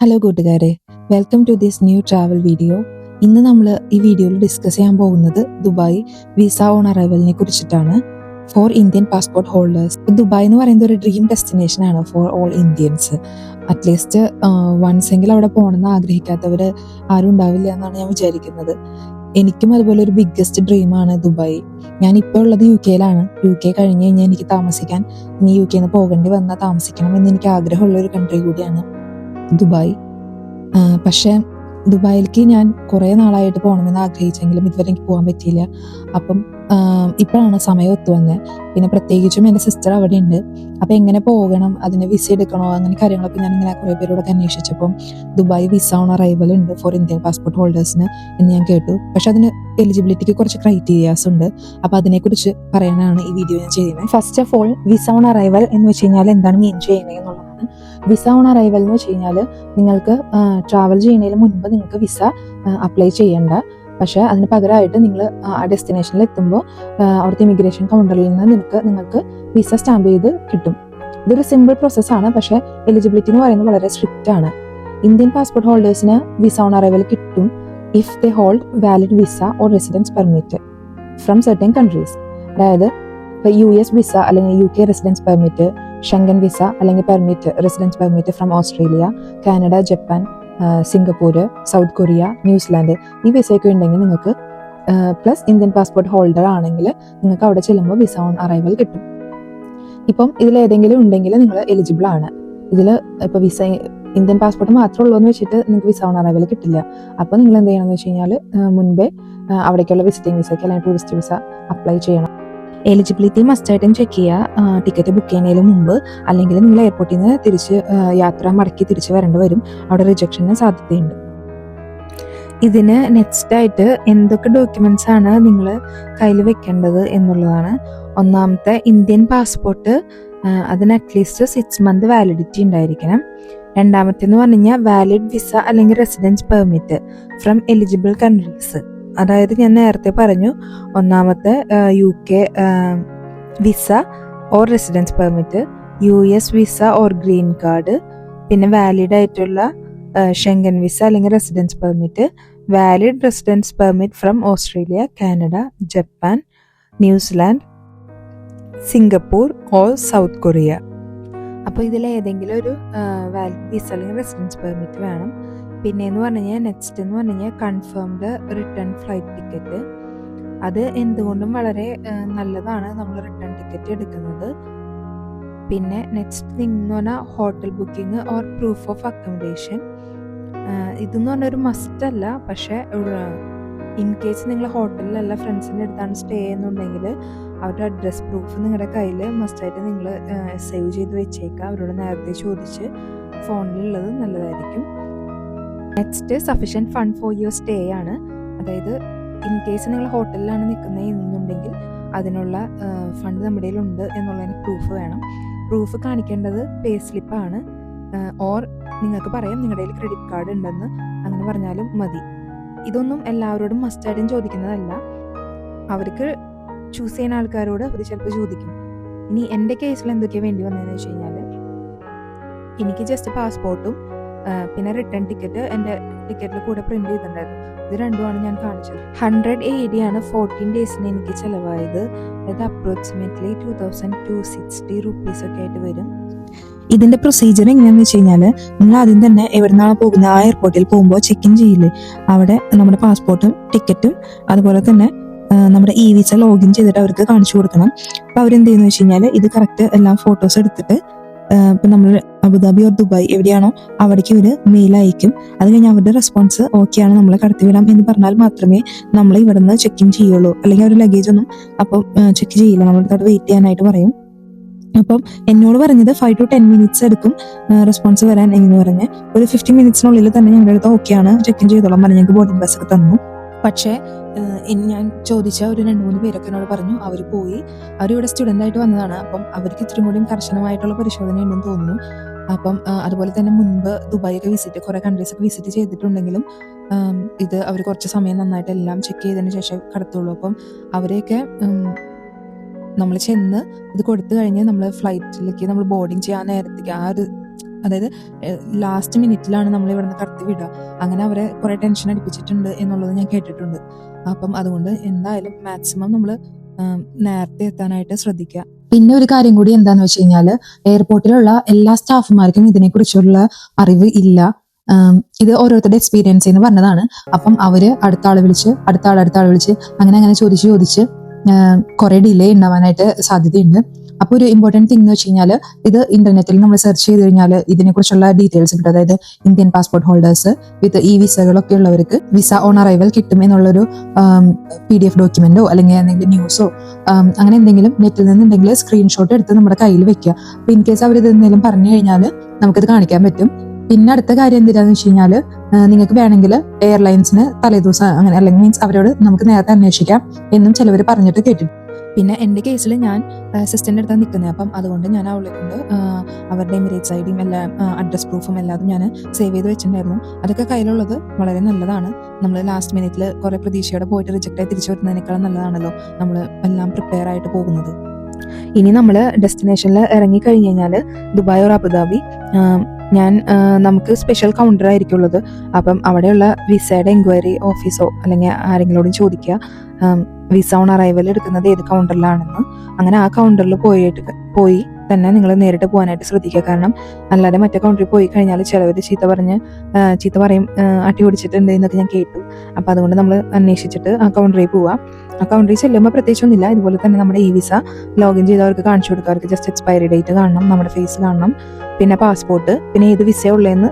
Hello കൂട്ടുകാരെ. Welcome to this new travel video ഇന്ന് നമ്മൾ ഈ വീഡിയോയിൽ ഡിസ്കസ് ചെയ്യാൻ പോകുന്നത് ദുബായ് വിസ ഓൺ അറൈവലിനെ കുറിച്ചിട്ടാണ്. For Indian passport holders Dubai എന്ന് പറയുന്നത് ഒരു ഡ്രീം ഡെസ്റ്റിനേഷൻ ആണ് for all Indians at least once എങ്കിലും അവിടെ പോകണമെന്ന് ആഗ്രഹിക്കാത്തവർ ആരും ഉണ്ടാവില്ല എന്നാണ് ഞാൻ വിചാരിക്കുന്നത്. എനിക്കും അതുപോലെ ഒരു ബിഗ്ഗസ്റ്റ് ഡ്രീമാണ് ദുബായ്. ഞാൻ ഇപ്പോൾ ഉള്ളത് യു കെയിലാണ് യു കെ കഴിഞ്ഞ് കഴിഞ്ഞാൽ എനിക്ക് താമസിക്കാൻ ഇനി യു കെയിൽ നിന്ന് പോകേണ്ടി വന്നാൽ താമസിക്കണം എന്ന് എനിക്ക് ആഗ്രഹമുള്ള ഒരു കൺട്രി കൂടിയാണ്. ദുബായ്. പക്ഷേ ദുബായിലേക്ക് ഞാൻ കുറേ നാളായിട്ട് പോകണമെന്ന് ആഗ്രഹിച്ചെങ്കിലും ഇതുവരെ എനിക്ക് പോകാൻ പറ്റിയില്ല. അപ്പം ഇപ്പോഴാണ് സമയം ഒത്തു വന്നത് പിന്നെ പ്രത്യേകിച്ചും എന്റെ സിസ്റ്റർ അവിടെ ഉണ്ട് അപ്പം എങ്ങനെ പോകണം അതിന് വിസ എടുക്കണോ അങ്ങനെ കാര്യങ്ങളൊക്കെ ഞാൻ ഇങ്ങനെ കുറേ പേരോടൊക്കെ അന്വേഷിച്ചപ്പം ദുബായ് വിസ ഓൺ അറൈവൽ ഉണ്ട് ഫോർ ഇന്ത്യൻ പാസ്പോർട്ട് ഹോൾഡേഴ്സിന് എന്ന് ഞാൻ കേട്ടു. പക്ഷെ അതിന് എലിജിബിലിറ്റിക്ക് കുറച്ച് ക്രൈറ്റീരിയാസ് ഉണ്ട്. അപ്പോൾ അതിനെക്കുറിച്ച് പറയാനാണ് ഈ വീഡിയോ ഞാൻ ചെയ്യുന്നത്. First of all visa on arrival എന്ന് വെച്ച് കഴിഞ്ഞാൽ എന്താണ് മീൻ ചെയ്യുന്നത് എന്നുള്ളതാണ് വിസ ഓൺ അറൈവൽ എന്ന് വെച്ച് കഴിഞ്ഞാൽ നിങ്ങൾക്ക് ട്രാവൽ ചെയ്യുന്നതിന് മുൻപ് നിങ്ങൾക്ക് വിസ അപ്ലൈ ചെയ്യേണ്ട. പക്ഷേ അതിന് പകരമായിട്ട് നിങ്ങൾ ആ ഡെസ്റ്റിനേഷനിൽ എത്തുമ്പോൾ അവിടുത്തെ ഇമിഗ്രേഷൻ കൗണ്ടറിൽ നിന്ന് നിങ്ങൾക്ക് നിങ്ങൾക്ക് വിസ സ്റ്റാമ്പ് ചെയ്ത് കിട്ടും. ഇതൊരു സിമ്പിൾ പ്രോസസ്സാണ് പക്ഷേ എലിജിബിലിറ്റി എന്ന് പറയുന്നത് വളരെ സ്ട്രിക്റ്റ് ആണ്. ഇന്ത്യൻ പാസ്പോർട്ട് ഹോൾഡേഴ്സിന് വിസ ഓൺ അറൈവൽ കിട്ടും if they hold valid visa or residence permit from certain countries അതായത് ഇപ്പോൾ യു എസ് വിസ അല്ലെങ്കിൽ U K residence permit Schengen visa അല്ലെങ്കിൽ permit residence permit from Australia Canada Japan Singapore South Korea New Zealand ഈ വിസയൊക്കെ ഉണ്ടെങ്കിൽ നിങ്ങൾക്ക് plus Indian passport holder ആണെങ്കിൽ നിങ്ങൾക്ക് അവിടെ ചെല്ലുമ്പോൾ വിസ ഓൺ അറൈവൽ കിട്ടും. ഇപ്പം ഇതിൽ ഏതെങ്കിലും ഉണ്ടെങ്കിൽ നിങ്ങൾ എലിജിബിൾ ആണ്. ഇതിൽ ഇപ്പോൾ വിസ ഇന്ത്യൻ പാസ്പോർട്ട് മാത്രമേ ഉള്ളൂ എന്ന് വെച്ചിട്ട് നിങ്ങൾക്ക് വിസ ഓൺ അറൈവൽ കിട്ടില്ല. അപ്പോൾ നിങ്ങൾ എന്ത് ചെയ്യണമെന്ന് വെച്ച് കഴിഞ്ഞാൽ മുൻപേ അവിടേക്കുള്ള വിസിറ്റിംഗ് വിസയ്ക്ക് അല്ലെങ്കിൽ ടൂറിസ്റ്റ് വിസ അപ്ലൈ ചെയ്യണം. എലിജിബിലിറ്റി മസ്റ്റായിട്ടും ചെക്ക് ചെയ്യുക. ടിക്കറ്റ് ബുക്ക് ചെയ്യുന്നതിന് മുമ്പ് അല്ലെങ്കിൽ നിങ്ങൾ എയർപോർട്ടിൽ നിന്ന് തിരിച്ച് യാത്ര മടക്കി തിരിച്ച് വരേണ്ടി വരും. അവിടെ റിജക്ഷന് സാധ്യതയുണ്ട്. ഇതിന് നെക്സ്റ്റ് ആയിട്ട് എന്തൊക്കെ ഡോക്യുമെന്റ്സ് ആണ് നിങ്ങൾ കയ്യിൽ വെക്കേണ്ടത് എന്നുള്ളതാണ്. ഒന്നാമത്തെ ഇന്ത്യൻ പാസ്പോർട്ട് അതിന് at least six month validity ഉണ്ടായിരിക്കണം. രണ്ടാമത്തെ എന്ന് പറഞ്ഞു കഴിഞ്ഞാൽ വാലിഡ് വിസ അല്ലെങ്കിൽ residence permit from eligible countries അതായത് ഞാൻ നേരത്തെ പറഞ്ഞു ഒന്നാമത്തെ U K visa or residence permit U S visa or green card പിന്നെ വാലിഡ് ആയിട്ടുള്ള ഷെങ്കൻ വിസ അല്ലെങ്കിൽ residence permit valid residence permit from Australia Canada Japan New Zealand Singapore or South Korea അപ്പോൾ ഇതിൽ ഏതെങ്കിലും ഒരു വാലിഡ് വിസ അല്ലെങ്കിൽ residence permit വേണം. പിന്നെ എന്ന് പറഞ്ഞു കഴിഞ്ഞാൽ നെക്സ്റ്റ് എന്ന് പറഞ്ഞു കഴിഞ്ഞാൽ കൺഫേംഡ് റിട്ടേൺ ഫ്ലൈറ്റ് ടിക്കറ്റ് അത് എന്തുകൊണ്ടും വളരെ നല്ലതാണ് നമ്മൾ റിട്ടേൺ ടിക്കറ്റ് എടുക്കുന്നത്. പിന്നെ നെക്സ്റ്റ് തിങ് എന്ന് പറഞ്ഞാൽ hotel booking or proof of accommodation ഇതെന്ന് പറഞ്ഞാൽ ഒരു മസ്റ്റ് അല്ല. പക്ഷേ ഇൻ കേസ് നിങ്ങൾ ഹോട്ടലിലല്ല ഫ്രണ്ട്സിന്റെ അടുത്താണ് സ്റ്റേ ചെയ്യുന്നുണ്ടെങ്കിൽ അവരുടെ അഡ്രസ് പ്രൂഫ് നിങ്ങളുടെ കയ്യിൽ മസ്റ്റായിട്ട് നിങ്ങൾ സേവ് ചെയ്ത് വെച്ചേക്കുക അവരോട് നേരത്തെ ചോദിച്ച് ഫോണിലുള്ളത് നല്ലതായിരിക്കും. Next sufficient fund for your stay ആണ്. അതായത് ഇൻ കേസ് നിങ്ങൾ ഹോട്ടലിലാണ് നിൽക്കുന്നത് എന്നുണ്ടെങ്കിൽ അതിനുള്ള ഫണ്ട് നമ്മുടെ ഉണ്ട് എന്നുള്ളതിന് പ്രൂഫ് വേണം. പ്രൂഫ് കാണിക്കേണ്ടത് പേ സ്ലിപ്പാണ് ഓർ നിങ്ങൾക്ക് പറയാം നിങ്ങളുടെ കയ്യിൽ ക്രെഡിറ്റ് കാർഡ് ഉണ്ടെന്ന്. അങ്ങനെ പറഞ്ഞാലും മതി. ഇതൊന്നും എല്ലാവരോടും മസ്റ്റായിട്ടും ചോദിക്കുന്നതല്ല. അവർക്ക് ചൂസ് ചെയ്യുന്ന ആൾക്കാരോട് അവർ ചിലപ്പോൾ ചോദിക്കും. ഇനി എന്റെ കേസിൽ എന്തൊക്കെയാണ് വേണ്ടി വന്നതെന്ന് വെച്ച് കഴിഞ്ഞാൽ എനിക്ക് ജസ്റ്റ് പാസ്പോർട്ടും പിന്നെ റിട്ടേൺ ടിക്കറ്റ് എന്റെ ടിക്കറ്റിൽ കൂടെ പ്രിന്റ് ചെയ്തിട്ടുണ്ടായിരുന്നു. ഇത് രണ്ടുമാണ് ഞാൻ കാണിച്ചത്. ഹൺഡ്രഡ് എയ്റ്റി ആണ് ഫോർട്ടീൻ ഡേയ്സിന് എനിക്ക് ചിലവായത്. അതായത് approximately two thousand two sixty rupees ഒക്കെ ആയിട്ട് വരും. ഇതിന്റെ പ്രൊസീജിയർ എങ്ങനെയാന്ന് വെച്ച് കഴിഞ്ഞാൽ നിങ്ങൾ ആദ്യം തന്നെ എവിടുന്നാണ് പോകുന്നത്? ആ എയർപോർട്ടിൽ പോകുമ്പോൾ ചെക്ക് ഇൻ ചെയ്യില്ലേ? അവിടെ നമ്മുടെ പാസ്പോർട്ടും ടിക്കറ്റും അതുപോലെ തന്നെ നമ്മുടെ ഇ വിസ ലോഗിൻ ചെയ്തിട്ട് അവർക്ക് കാണിച്ചു കൊടുക്കണം. അപ്പോൾ അവരെന്ത് ചെയ്യുന്നു വെച്ച് കഴിഞ്ഞാൽ ഇത് കറക്റ്റ് എല്ലാം ഫോട്ടോസ് എടുത്തിട്ട് ഇപ്പം നമ്മൾ അബുദാബി ഓർ ദുബായ് എവിടെയാണോ അവിടേക്ക് ഒരു മെയിൽ അയക്കും. അത് കഴിഞ്ഞ് അവരുടെ റെസ്പോൺസ് ആണ് നമ്മളെ കടത്തിവിടാം എന്ന് പറഞ്ഞാൽ മാത്രമേ നമ്മൾ ഇവിടുന്ന് ചെക്ക് ഇൻ ചെയ്യുള്ളൂ. അല്ലെങ്കിൽ അവർ ലഗേജ് ഒന്നും അപ്പം ചെക്ക് ചെയ്യില്ല. നമ്മൾ അവിടെ വെയിറ്റ് ചെയ്യാനായിട്ട് പറയും. അപ്പം എന്നോട് പറഞ്ഞത് ഫൈവ് ടു ടെൻ മിനിറ്റ്സ് എടുക്കും റെസ്പോൺസ് വരാൻ എന്ന് പറഞ്ഞ്. ഒരു ഫിഫ്റ്റി മിനിറ്റ്സിനുള്ളിൽ തന്നെ ഞങ്ങളുടെ അടുത്ത് ഓക്കെയാണ് ചെക്ക് ഇൻ ചെയ്തോളാം പറഞ്ഞ് ഞങ്ങൾക്ക് ബോർഡിംഗ് ബസ് ഒക്കെ തന്നു. പക്ഷേ ഞാൻ ചോദിച്ച ഒരു രണ്ട് മൂന്ന് പേരൊക്കെ എന്നോട് പറഞ്ഞു അവർ പോയി. അവരിവിടെ സ്റ്റുഡന്റ് ആയിട്ട് വന്നതാണ്. അപ്പം അവർക്ക് ഇത്തിരി കൂടിയും കർശനമായിട്ടുള്ള പരിശോധന ഉണ്ടെന്ന് തോന്നുന്നു. അപ്പം അതുപോലെ തന്നെ മുൻപ് ദുബായൊക്കെ വിസിറ്റ് കുറേ കൺട്രീസ് ഒക്കെ വിസിറ്റ് ചെയ്തിട്ടുണ്ടെങ്കിലും ഇത് അവർ കുറച്ച് സമയം നന്നായിട്ട് എല്ലാം ചെക്ക് ചെയ്തതിന് ശേഷം കടത്തുള്ളൂ. അപ്പം അവരെയൊക്കെ നമ്മൾ ചെന്ന് ഇത് കൊടുത്തു കഴിഞ്ഞ് നമ്മൾ ഫ്ലൈറ്റിലേക്ക് നമ്മൾ ബോർഡിങ് ചെയ്യാൻ നേരത്തേക്ക് ആ ഒരു അതായത് ലാസ്റ്റ് മിനിറ്റിലാണ് നമ്മൾ ഇവിടുന്ന് കടത്തി വിടുക. അങ്ങനെ അവരെ കുറെ ടെൻഷൻ അടിപ്പിച്ചിട്ടുണ്ട് എന്നുള്ളത് ഞാൻ കേട്ടിട്ടുണ്ട്. അപ്പം അതുകൊണ്ട് എന്തായാലും മാക്സിമം നമ്മൾ നേരത്തെ എത്താനായിട്ട് ശ്രദ്ധിക്കുക. പിന്നെ ഒരു കാര്യം കൂടി എന്താന്ന് വെച്ച് കഴിഞ്ഞാൽ എയർപോർട്ടിലുള്ള എല്ലാ സ്റ്റാഫുമാർക്കും ഇതിനെക്കുറിച്ചുള്ള അറിവ് ഇല്ല. ഇത് ഓരോരുത്തരുടെ എക്സ്പീരിയൻസ് എന്ന് പറഞ്ഞതാണ്. അപ്പം അവർ അടുത്ത ആളെ വിളിച്ച് അടുത്ത ആൾ അടുത്ത ആളെ വിളിച്ച് അങ്ങനെ അങ്ങനെ ചോദിച്ച് ചോദിച്ച് കുറെ ഡിലേ ഉണ്ടാവാനായിട്ട് സാധ്യതയുണ്ട്. അപ്പോൾ ഒരു ഇമ്പോർട്ടന്റ് തിങ് എന്ന് വെച്ച് കഴിഞ്ഞാൽ ഇത് ഇന്റർനെറ്റിൽ നമ്മൾ സെർച്ച് ചെയ്ത് കഴിഞ്ഞാൽ ഇതിനെക്കുറിച്ചുള്ള ഡീറ്റെയിൽസ് കിട്ടും. അതായത് Indian passport holders with E വിസകളൊക്കെ ഉള്ളവർക്ക് വിസ ഓൺ അറൈവൽ കിട്ടും എന്നുള്ളൊരു പി ഡി എഫ് ഡോക്യുമെന്റോ അല്ലെങ്കിൽ എന്തെങ്കിലും ന്യൂസോ അങ്ങനെ എന്തെങ്കിലും നെറ്റിൽ നിന്നുണ്ടെങ്കിൽ സ്ക്രീൻഷോട്ട് എടുത്ത് നമ്മുടെ കയ്യിൽ വെക്കുക. അപ്പൊ ഇൻ കേസ് അവർ ഇത് എന്തെങ്കിലും പറഞ്ഞു കഴിഞ്ഞാൽ നമുക്കിത് കാണിക്കാൻ പറ്റും. പിന്നെ അടുത്ത കാര്യം എന്തിനാന്ന് വെച്ച് കഴിഞ്ഞാൽ നിങ്ങൾക്ക് വേണമെങ്കിൽ എയർലൈൻസിന് തലേദിവസം അങ്ങനെ അല്ലെങ്കിൽ മീൻസ് അവരോട് നമുക്ക് നേരത്തെ അന്വേഷിക്കാം എന്നും ചിലവർ പറഞ്ഞിട്ട് കേട്ടിട്ടുണ്ട്. പിന്നെ എന്റെ കേസിൽ ഞാൻ അസിസ്റ്റന്റ് അടുത്താണ് നിൽക്കുന്നത്. അപ്പം അതുകൊണ്ട് ഞാൻ അവളെ കൊണ്ട് അവരുടെ എമിറേറ്റ്സ് ഐ ഡിയും എല്ലാം അഡ്രസ് പ്രൂഫും എല്ലാം ഞാൻ സേവ് ചെയ്ത് വെച്ചിട്ടുണ്ടായിരുന്നു. അതൊക്കെ കയ്യിലുള്ളത് വളരെ നല്ലതാണ്. നമ്മൾ ലാസ്റ്റ് മിനിറ്റിൽ കുറേ പ്രതീക്ഷയോടെ പോയിട്ട് റിജക്റ്റ് ആയി തിരിച്ചു വരുന്നതിനേക്കാളും നല്ലതാണല്ലോ നമ്മൾ എല്ലാം പ്രിപ്പയർ ആയിട്ട് പോകുന്നത്. ഇനി നമ്മൾ ഡെസ്റ്റിനേഷനിൽ ഇറങ്ങി കഴിഞ്ഞ് കഴിഞ്ഞാൽ ദുബായ് ഓർ അബുദാബി ഞാൻ നമുക്ക് സ്പെഷ്യൽ കൗണ്ടർ ആയിരിക്കും ഉള്ളത് അപ്പം അവിടെയുള്ള വിസയുടെ എൻക്വയറി ഓഫീസോ അല്ലെങ്കിൽ ആരെങ്കിലോടും ചോദിക്കുക. വിസ ഓൺ അറൈവൽ എടുക്കുന്നത് ഏത് കൗണ്ടറിലാണെന്ന് അങ്ങനെ ആ കൗണ്ടറിൽ പോയിട്ട് പോയി തന്നെ നിങ്ങൾ നേരിട്ട് പോകാനായിട്ട് ശ്രദ്ധിക്കുക. കാരണം അല്ലാതെ മറ്റേ കൗണ്ടറിൽ പോയി കഴിഞ്ഞാൽ ചിലവർ ചീത്ത പറഞ്ഞ് ചീത്ത പറയും അട്ടി ഓടിച്ചിട്ടുണ്ട് എന്നൊക്കെ ഞാൻ കേട്ടു. അപ്പം അതുകൊണ്ട് നമ്മൾ അന്വേഷിച്ചിട്ട് ആ കൗണ്ടറിൽ പോവാം. ആ കൗണ്ടറിൽ ചെല്ലുമ്പോൾ പ്രത്യേകിച്ചൊന്നുമില്ല. ഇതുപോലെ തന്നെ നമ്മുടെ ഇ വിസ ലോഗിൻ ചെയ്തവർക്ക് കാണിച്ചു കൊടുക്കുക അവർക്ക് ജസ്റ്റ് എക്സ്പയറി ഡേറ്റ് കാണണം നമ്മുടെ ഫേസ് കാണണം പിന്നെ പാസ്പോർട്ട് പിന്നെ ഏത് വിസ ഉള്ളതെന്ന്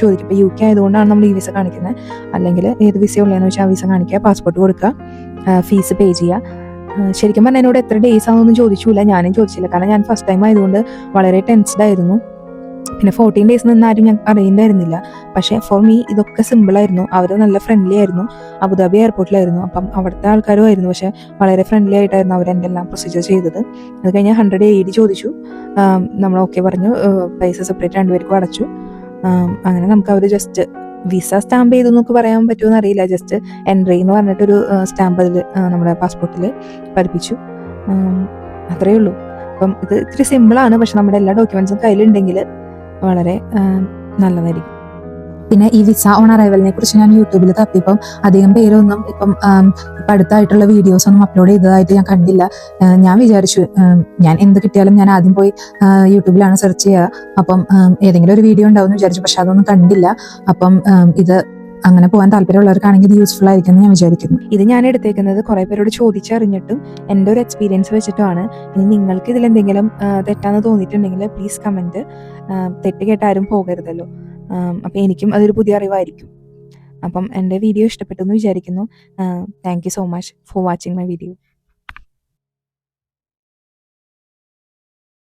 ചോദിക്കും. ഇപ്പോൾ യു കെ ആയതുകൊണ്ടാണ് നമ്മൾ ഈ വിസ കാണിക്കുന്നത് അല്ലെങ്കിൽ ഏത് വിസ ഉള്ളതെന്ന് വെച്ചാൽ ആ വിസ കാണിക്കുക പാസ്പോർട്ട് കൊടുക്കുക ഫീസ് പേ ചെയ്യുക. ശരിക്കും പറഞ്ഞാൽ എന്നോട് എത്ര ഡേയ്സ് ആണെന്നൊന്നും ചോദിച്ചില്ല. ഞാനും ചോദിച്ചില്ല. കാരണം ഞാൻ ഫസ്റ്റ് ടൈം ആയതുകൊണ്ട് വളരെ ടെൻസ്ഡ് ആയിരുന്നു. പിന്നെ ഫോർട്ടീൻ ഡേയ്സ് നിന്ന് ആരും ഞാൻ അറിയണ്ടായിരുന്നില്ല. പക്ഷേ ഫോർ മീ ഇതൊക്കെ സിമ്പിൾ ആയിരുന്നു. അവർ നല്ല ഫ്രണ്ട്ലി ആയിരുന്നു. അബുദാബി എയർപോർട്ടിലായിരുന്നു അപ്പം അവിടുത്തെ ആൾക്കാരും ആയിരുന്നു. പക്ഷേ വളരെ ഫ്രണ്ട്ലി ആയിട്ടായിരുന്നു അവർ എന്റെ എല്ലാം പ്രൊസീജിയർ ചെയ്തത്. അത് കഴിഞ്ഞ് ഹൺഡ്രഡ് എയ്റ്റി ചോദിച്ചു. നമ്മൾ ഓക്കെ പറഞ്ഞു. പൈസ സെപ്പറേറ്റ് രണ്ടുപേർക്കും അടച്ചു. അങ്ങനെ നമുക്ക് അവർ ജസ്റ്റ് വിസ സ്റ്റാമ്പ് ചെയ്തു എന്നൊക്കെ പറയാൻ പറ്റുമെന്ന് അറിയില്ല. ജസ്റ്റ് എൻട്രി എന്ന് പറഞ്ഞിട്ടൊരു സ്റ്റാമ്പ് അതിൽ നമ്മുടെ പാസ്പോർട്ടിൽ പതിപ്പിച്ചു ആം, അത്രയേ ഉള്ളൂ. അപ്പം ഇത് ഇത്തിരി സിമ്പിളാണ് പക്ഷെ നമ്മുടെ എല്ലാ ഡോക്യുമെൻസും കയ്യിലുണ്ടെങ്കിൽ വളരെ നല്ലതായിരിക്കും. പിന്നെ ഈ വിസ ഓൺ അറൈവലിനെ കുറിച്ച് ഞാൻ യൂട്യൂബിൽ തപ്പിയപ്പം അധികം പേരൊന്നും ഇപ്പം ഇപ്പം അടുത്തായിട്ടുള്ള വീഡിയോസ് ഒന്നും അപ്ലോഡ് ചെയ്തതായിട്ട് ഞാൻ കണ്ടില്ല. ഞാൻ വിചാരിച്ചു ഞാൻ എന്ത് കിട്ടിയാലും ഞാൻ ആദ്യം പോയി യൂട്യൂബിലാണ് സെർച്ച് ചെയ്യുക അപ്പം ഏതെങ്കിലും ഒരു വീഡിയോ ഉണ്ടാവും എന്ന് വിചാരിച്ചു പക്ഷെ അതൊന്നും കണ്ടില്ല. അപ്പം ഇത് അങ്ങനെ പോകാൻ താല്പര്യമുള്ളവർക്കാണെങ്കിൽ ഇത് യൂസ്ഫുൾ ആയിരിക്കും എന്ന് ഞാൻ വിചാരിക്കുന്നു. ഇത് ഞാൻ എടുത്തേക്കുന്നത് കുറെ പേരോട് ചോദിച്ചറിഞ്ഞിട്ടും എന്റെ ഒരു എക്സ്പീരിയൻസ് വെച്ചിട്ടുമാണ്. ഇനി നിങ്ങൾക്ക് ഇതിൽ എന്തെങ്കിലും തെറ്റാന്ന് തോന്നിയിട്ടുണ്ടെങ്കിൽ പ്ലീസ് കമന്റ് തെറ്റ് കേട്ട് ആരും പോകരുതല്ലോ. അപ്പം എനിക്കും അതൊരു പുതിയ അറിവായിരിക്കും. അപ്പം എന്റെ വീഡിയോ ഇഷ്ടപ്പെട്ടു എന്ന് വിചാരിക്കുന്നു thank you so much for watching my video